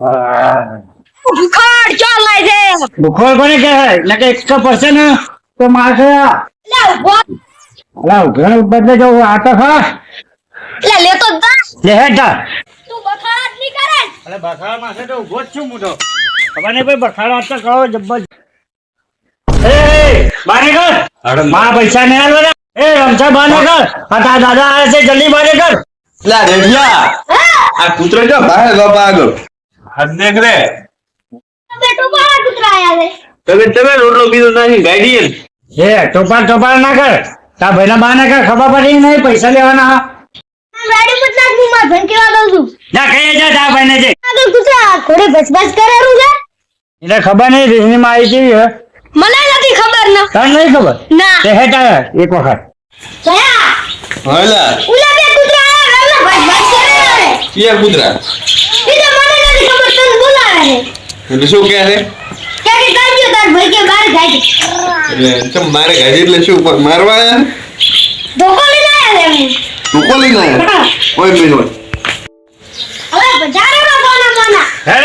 ભૂખાડ ચાલ લાય છે? બુખોર કોને કહેવાય? એટલે કે તો પડશે ને તો મારશે લે અલા ઉઘરાણ બદલે જો આ તો ખરા. લે તો જ લે હે જા. તું બખાડની કરે. અરે બખાડા માથે તો ઊભો જ છું હું ખબર નહીં ભાઈ બખાડા તો કહો જબ્બર. એ બાને કર. માં પૈસા ને આલવા એ રમસા બાને કર. આ દાદા આવે છે જલ્દી બાને કર. લા રેડિયા. આ કૂતરો જો બહાર બાપા આગળ હાથ દેખ રે બેટો બહાર કૂતરા આયા છે. તમે તમે રોટલો બીજો નાખી ગાડી હે ટોપાર ટોપાર ના કર. તા ભાઈના બાને કર ખબર પડી નહીં પૈસા લેવાના. ગાડી મત નાખ હું માર ભન કેવા દઉં છું. ના કઈ જા તા ભાઈને જે. આગળ કૂતરા ઘોડે બસબસ રૂ છે? એટલે ખબર નહીં રીહની માં આવી કેવી હે મને નથી ખબર ના. તને નહીં ખબર? ના. તે હેઠ આવ્યા એક વખત. જયા. હોલા. ઉલા બે કૂતરા આયા એમને બસબસ કરે છે કિયા કૂતરા એ તો મને નથી ખબર તને બોલાવે એટલે શું કહે છે? કે કે કાઢ્યો તાર ભાઈ કે એટલે ચમ ગાડી એટલે શું મારવા આયા ધોકો લઈને આયા છે લઈને આયા? ઓય બેનો હવે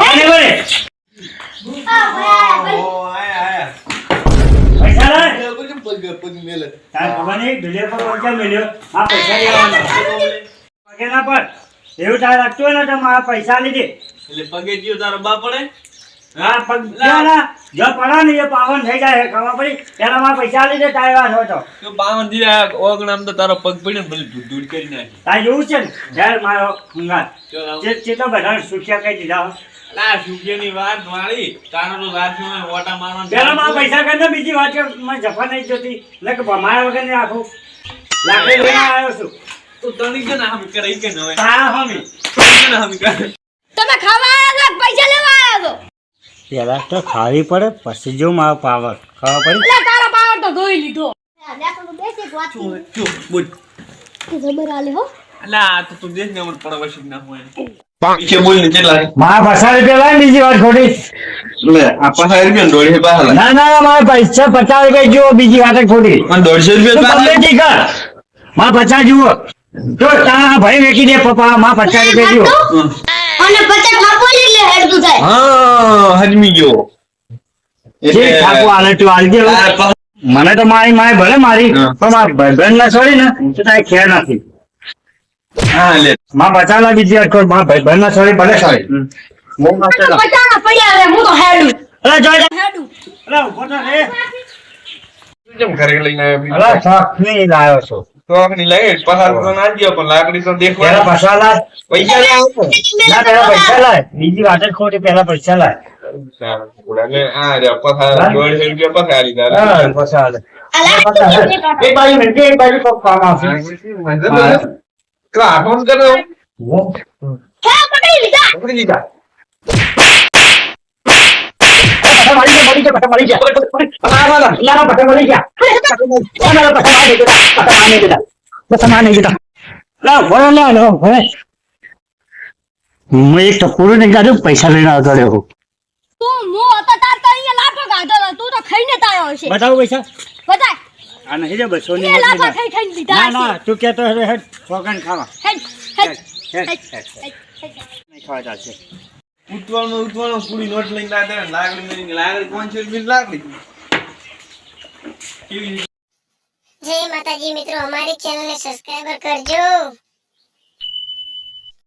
આને બોલે. મારા પૈસા લીધે. એટલે પગે જીવ તારો બા પડે હા પગ ના. જો પડા ને એ પાવન થઈ જાય ખબર પડી? પેલા માં પૈસા લીધે તારે વાત હોય તો. તો બાવન દી ઓગણામ તો તારો પગ પડ્યો ને ભલે ધૂળ કરી નાખી. તારે જોવું છે ને? જ્યારે મારો હંગાત જે તો બધા સુખ્યા કહી દીધા આ સુખિયાની વાત વાળી. તારો તો રાખ્યો ને ઓટા મારવાનો પેલા માં પૈસા કરીને બીજી વાત કે મને જફા નહીં જોતી. ને કે ભમાયા વગર ને આખું લાકડી લઈને આવ્યો છું. તું તણી કે ના હમ કરે કે ન હોય? હા હમી. તણી કે ના હમ કરે તમે ખાવા આવ્યા છો? પૈસા લેવા આવ્યા છો? પેલા તો ખાવી પડે પછી જો મારો પાવર. ખાવા પડી? એટલે તારો પાવર તો ધોઈ લીધો. જબર આલે હો. અલા તો તું દેખ ને અમર પડવા શીખ ના હોય. પીછે બોલ ને કેટલા? મારા પૈસા રૂપિયા લાય બીજી વાત ખોટી. એટલે આ પાછા રૂપિયા દોઢે પાછા ના ના મારા પૈસા પચાસ રૂપિયા જુઓ બીજી વાત ખોટી. પણ દોઢસો રૂપિયા મારા પચાસ જુઓ. તો તારા ભાઈ વેચી દે પપ્પા મારા પચાસ રૂપિયા જુઓ. અને પચાસ થાપો એટલે હેડતું થાય. હા હજમી ગયો. જે ઠાકો આલજે મને તો મારી માય ભલે મારી પણ મારા ભાઈબંધ ના છોડી ને તો તારે ખેર નથી. હા લે. મારા પચાસ બીજી અટકો મારા ભાઈબંધ ના છોડી ભલે છોડી. પડ્યા હું તો હેડું. અરે જોઈ હેડું. અરે ઊભો તો રે. કેમ ઘરે લઈને આવ્યો અરે શોખ નહીં લાવ્યો છું. શોખની લાગે પસાર તો ના દ્યો પણ લાકડી તો પેલા દેખવા પૈસા લાય. પૈસા લે ના પેલા પૈસા લાય. બીજી વાત જ ખોટી પેલા પૈસા લાય. પૈસા લાય. અલા એક બાજુ મેલજે, એક બાજુ કોક કામ આવશે. ક્લા ફોન કરો હે પકડી લીધા પકડી લીધા પૈસા મળી ગયા, ગયા, પૈસા મળી ગયા. વાળા, લાલા, પૈસા મળી ગયા. મારી પૈસા મારી દીધા. પૈસા મારી ભરો, ભરે. હું એક ટપુરું નહીં કાઢ્યું, પૈસા લઈને આવતો રહ્યો તું મો હતો તાર તો અહીંયા ગાધો તું તો ખાઈને તારો હશે. બતાવો પૈસા? બતાય. આ નહીં રે બસો ની એ ખાઈ ખાઈને લીધા ના ના તું કેતો હશે હેડ ફોગન ખાવા. હેડ હેડ હેડ, હેડ હેડ, હેડ. હેડ હેડ. નહીં ખાવા ચાલશે ઉઠવાનું ઉઠવાનું પૂરી નોટ લઈને લાગે લાગડી લઈને લાકડી પાંચસો રૂપિયા લાકડી? કેવી જય માતાજી મિત્રો, અમારી ચેનલને સબસ્ક્રાઈબર કરજો.